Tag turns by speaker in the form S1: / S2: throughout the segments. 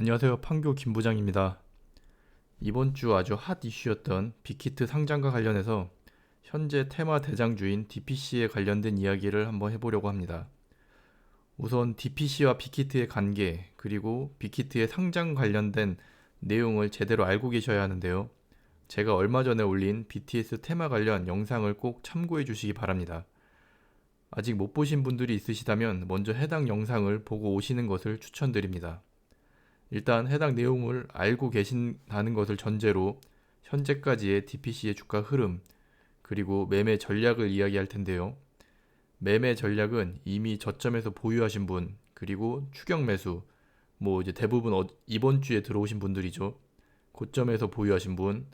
S1: 안녕하세요. 판교 김 부장입니다. 이번 주 아주 핫 이슈였던 빅히트 상장과 관련해서 현재 테마 대장주인 DPC에 관련된 이야기를 한번 해보려고 합니다. 우선 DPC와 빅히트의 관계, 그리고 빅히트의 상장 관련된 내용을 제대로 알고 계셔야 하는데요. 제가 얼마 전에 올린 BTS 테마 관련 영상을 꼭 참고해 주시기 바랍니다. 아직 못 보신 분들이 있으시다면 먼저 해당 영상을 보고 오시는 것을 추천드립니다. 일단 해당 내용을 알고 계신다는 것을 전제로 현재까지의 DPC의 주가 흐름 그리고 매매 전략을 이야기할 텐데요. 매매 전략은 이미 저점에서 보유하신 분 그리고 추격 매수 뭐 이제 대부분 어- 이번 주에 들어오신 분들이죠. 고점에서 보유하신 분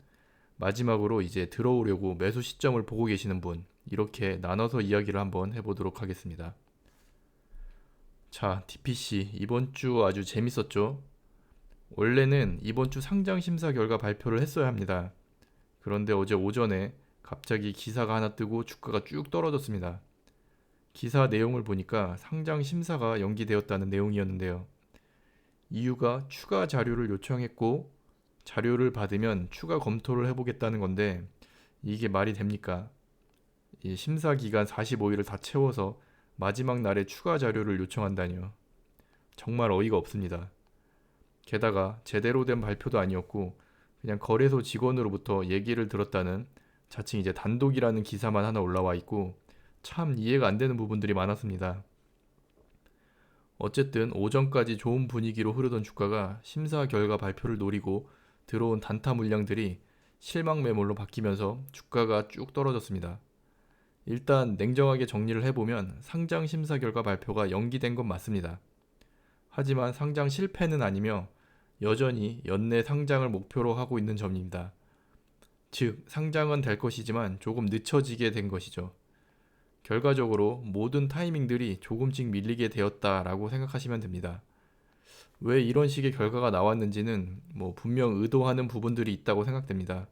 S1: 마지막으로 이제 들어오려고 매수 시점을 보고 계시는 분 이렇게 나눠서 이야기를 한번 해보도록 하겠습니다. 자, DPC 이번 주 아주 재밌었죠? 원래는 이번 주 상장 심사 결과 발표를 했어야 합니다. 그런데 어제 오전에 갑자기 기사가 하나 뜨고 주가가 쭉 떨어졌습니다. 기사 내용을 보니까 상장 심사가 연기되었다는 내용이었는데요. 이유가 추가 자료를 요청했고 자료를 받으면 추가 검토를 해보겠다는 건데 이게 말이 됩니까? 이 심사 기간 45일을 다 채워서 마지막 날에 추가 자료를 요청한다니요. 정말 어이가 없습니다. 게다가 제대로 된 발표도 아니었고 그냥 거래소 직원으로부터 얘기를 들었다는 자칭 이제 단독이라는 기사만 하나 올라와 있고 참 이해가 안 되는 부분들이 많았습니다. 어쨌든 오전까지 좋은 분위기로 흐르던 주가가 심사 결과 발표를 노리고 들어온 단타 물량들이 실망 매물로 바뀌면서 주가가 쭉 떨어졌습니다. 일단 냉정하게 정리를 해보면 상장 심사 결과 발표가 연기된 건 맞습니다. 하지만 상장 실패는 아니며 여전히 연내 상장을 목표로 하고 있는 점입니다. 즉, 상장은 될 것이지만 조금 늦춰지게 된 것이죠. 결과적으로 모든 타이밍들이 조금씩 밀리게 되었다라고 생각하시면 됩니다. 왜 이런 식의 결과가 나왔는지는 뭐 분명 의도하는 부분들이 있다고 생각됩니다.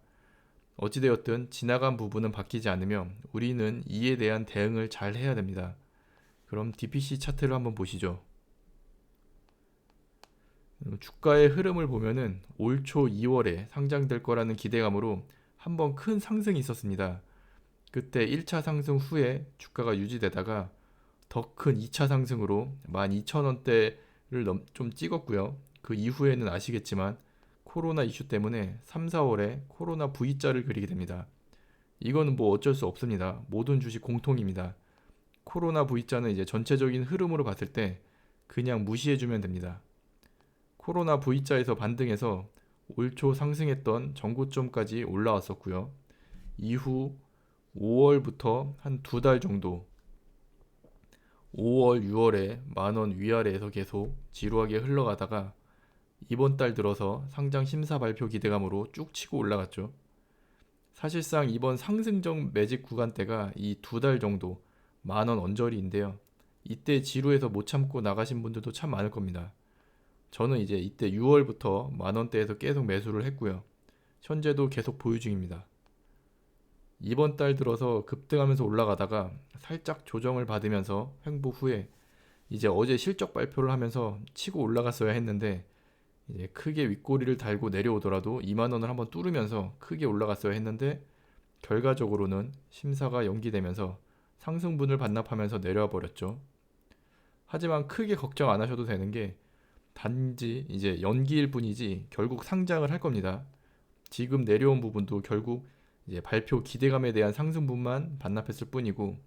S1: 어찌되었든 지나간 부분은 바뀌지 않으며 우리는 이에 대한 대응을 잘 해야 됩니다. 그럼 DPC 차트를 한번 보시죠. 음, 주가의 흐름을 보면은 올 초 2월에 상장될 거라는 기대감으로 한번 큰 상승이 있었습니다. 그때 1차 상승 후에 주가가 유지되다가 더 큰 2차 상승으로 12,000원대를 좀 찍었고요. 그 이후에는 아시겠지만 코로나 이슈 때문에 3, 4월에 코로나 V자를 그리게 됩니다. 이거는 뭐 어쩔 수 없습니다. 모든 주식 공통입니다. 코로나 V자는 이제 전체적인 흐름으로 봤을 때 그냥 무시해주면 됩니다. 코로나 V자에서 반등해서 올 초 상승했던 전고점까지 올라왔었고요. 이후 5월부터 한 두 달 정도 5월, 6월에 만원 위아래에서 계속 지루하게 흘러가다가 이번 달 들어서 상장 심사 발표 기대감으로 쭉 치고 올라갔죠. 사실상 이번 상승적 매직 구간대가 이 두 달 정도 만원 언저리인데요. 이때 지루해서 못 참고 나가신 분들도 참 많을 겁니다. 저는 이제 이때 6월부터 만원대에서 계속 매수를 했고요. 현재도 계속 보유 중입니다. 이번 달 들어서 급등하면서 올라가다가 살짝 조정을 받으면서 횡보 후에 이제 어제 실적 발표를 하면서 치고 올라갔어야 했는데 이제 크게 윗꼬리를 달고 내려오더라도 2만 원을 한번 뚫으면서 크게 올라갔어야 했는데 결과적으로는 심사가 연기되면서 상승분을 반납하면서 내려와 버렸죠. 하지만 크게 걱정 안 하셔도 되는 게 단지 이제 연기일 뿐이지 결국 상장을 할 겁니다. 지금 내려온 부분도 결국 이제 발표 기대감에 대한 상승분만 반납했을 뿐이고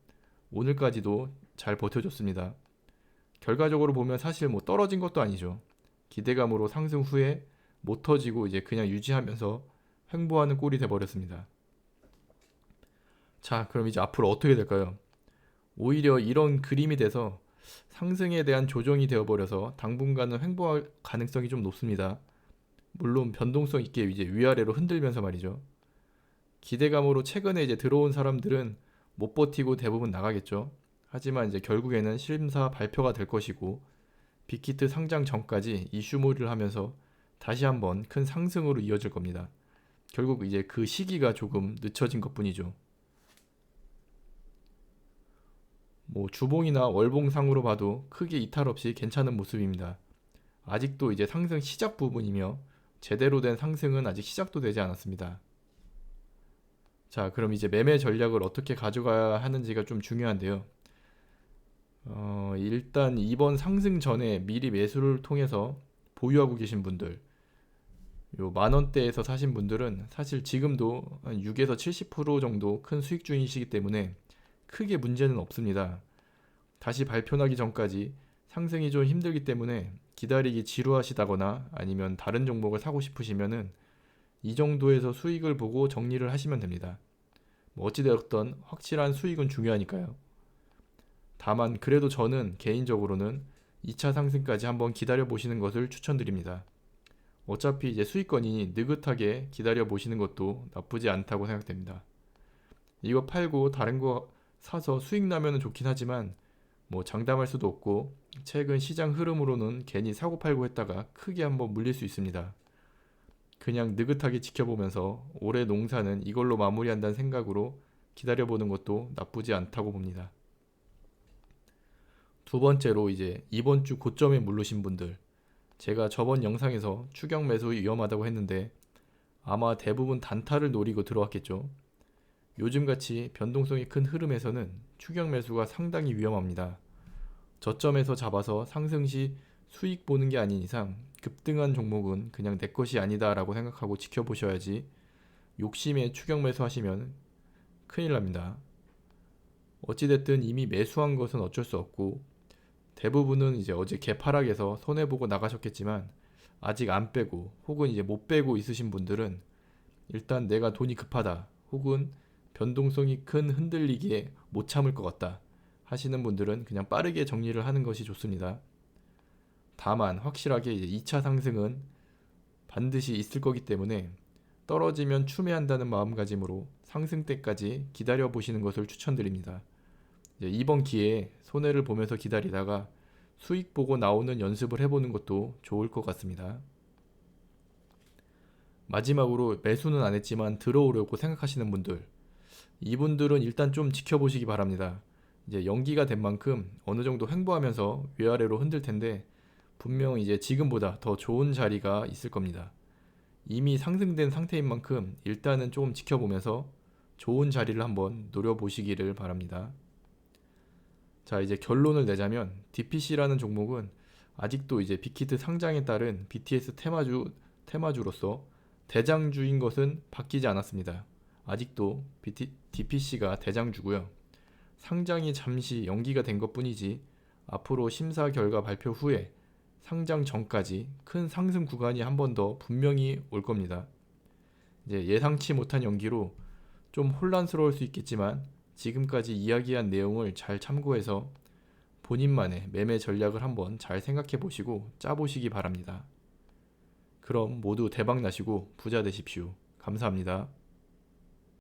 S1: 오늘까지도 잘 버텨줬습니다. 결과적으로 보면 사실 뭐 떨어진 것도 아니죠. 기대감으로 상승 후에 못 터지고 이제 그냥 유지하면서 횡보하는 꼴이 돼버렸습니다. 자, 그럼 이제 앞으로 어떻게 될까요? 오히려 이런 그림이 돼서 상승에 대한 조정이 되어버려서 당분간은 횡보할 가능성이 좀 높습니다. 물론 변동성 있게 이제 위아래로 흔들면서 말이죠. 기대감으로 최근에 이제 들어온 사람들은 못 버티고 대부분 나가겠죠. 하지만 이제 결국에는 심사 발표가 될 것이고 빅히트 상장 전까지 이슈몰이를 하면서 다시 한번 큰 상승으로 이어질 겁니다. 결국 이제 그 시기가 조금 늦춰진 것 뿐이죠. 뭐 주봉이나 월봉상으로 봐도 크게 이탈 없이 괜찮은 모습입니다. 아직도 이제 상승 시작 부분이며 제대로 된 상승은 아직 시작도 되지 않았습니다. 자, 그럼 이제 매매 전략을 어떻게 가져가야 하는지가 좀 중요한데요. 어, 일단 이번 상승 전에 미리 매수를 통해서 보유하고 계신 분들, 요 만 원대에서 사신 분들은 사실 지금도 한 6에서 70% 정도 큰 수익 중이시기 때문에 크게 문제는 없습니다. 다시 발표나기 전까지 상승이 좀 힘들기 때문에 기다리기 지루하시다거나 아니면 다른 종목을 사고 싶으시면은 이 정도에서 수익을 보고 정리를 하시면 됩니다. 뭐 어찌되었던 확실한 수익은 중요하니까요. 다만 그래도 저는 개인적으로는 2차 상승까지 한번 기다려 보시는 것을 추천드립니다. 어차피 이제 수익권이니 느긋하게 기다려 보시는 것도 나쁘지 않다고 생각됩니다. 이거 팔고 다른 거 사서 수익 나면은 좋긴 하지만 뭐 장담할 수도 없고 최근 시장 흐름으로는 괜히 사고 팔고 했다가 크게 한번 물릴 수 있습니다. 그냥 느긋하게 지켜보면서 올해 농사는 이걸로 마무리한다는 생각으로 기다려보는 것도 나쁘지 않다고 봅니다. 두 번째로 이제 이번 주 고점에 물르신 분들 제가 저번 영상에서 추격 매수 위험하다고 했는데 아마 대부분 단타를 노리고 들어왔겠죠. 요즘같이 변동성이 큰 흐름에서는 추격 매수가 상당히 위험합니다. 저점에서 잡아서 상승 시 수익 보는 게 아닌 이상 급등한 종목은 그냥 내 것이 아니다라고 생각하고 지켜보셔야지 욕심에 추격 매수하시면 큰일 납니다. 어찌됐든 이미 매수한 것은 어쩔 수 없고 대부분은 이제 어제 개파락에서 손해보고 나가셨겠지만 아직 안 빼고 혹은 이제 못 빼고 있으신 분들은 일단 내가 돈이 급하다 혹은 변동성이 큰 흔들리기에 못 참을 것 같다 하시는 분들은 그냥 빠르게 정리를 하는 것이 좋습니다. 다만 확실하게 이제 2차 상승은 반드시 있을 거기 때문에 떨어지면 추매한다는 마음가짐으로 상승 때까지 기다려 보시는 것을 추천드립니다. 이번 기회에 손해를 보면서 기다리다가 수익 보고 나오는 연습을 해보는 것도 좋을 것 같습니다. 마지막으로 매수는 안 했지만 들어오려고 생각하시는 분들, 이분들은 일단 좀 지켜보시기 바랍니다. 이제 연기가 된 만큼 어느 정도 횡보하면서 위아래로 흔들 텐데 분명 이제 지금보다 더 좋은 자리가 있을 겁니다. 이미 상승된 상태인 만큼 일단은 조금 지켜보면서 좋은 자리를 한번 노려보시기를 바랍니다. 자, 이제 결론을 내자면 DPC라는 종목은 아직도 이제 빅히트 상장에 따른 BTS 테마주 테마주로서 대장주인 것은 바뀌지 않았습니다. 아직도 BT, DPC가 대장주고요. 상장이 잠시 연기가 된 것뿐이지 앞으로 심사 결과 발표 후에 상장 전까지 큰 상승 구간이 한 번 더 분명히 올 겁니다. 이제 예상치 못한 연기로 좀 혼란스러울 수 있겠지만 지금까지 이야기한 내용을 잘 참고해서 본인만의 매매 전략을 한번 잘 생각해 보시고 짜보시기 바랍니다. 그럼 모두 대박 나시고 부자 되십시오. 감사합니다.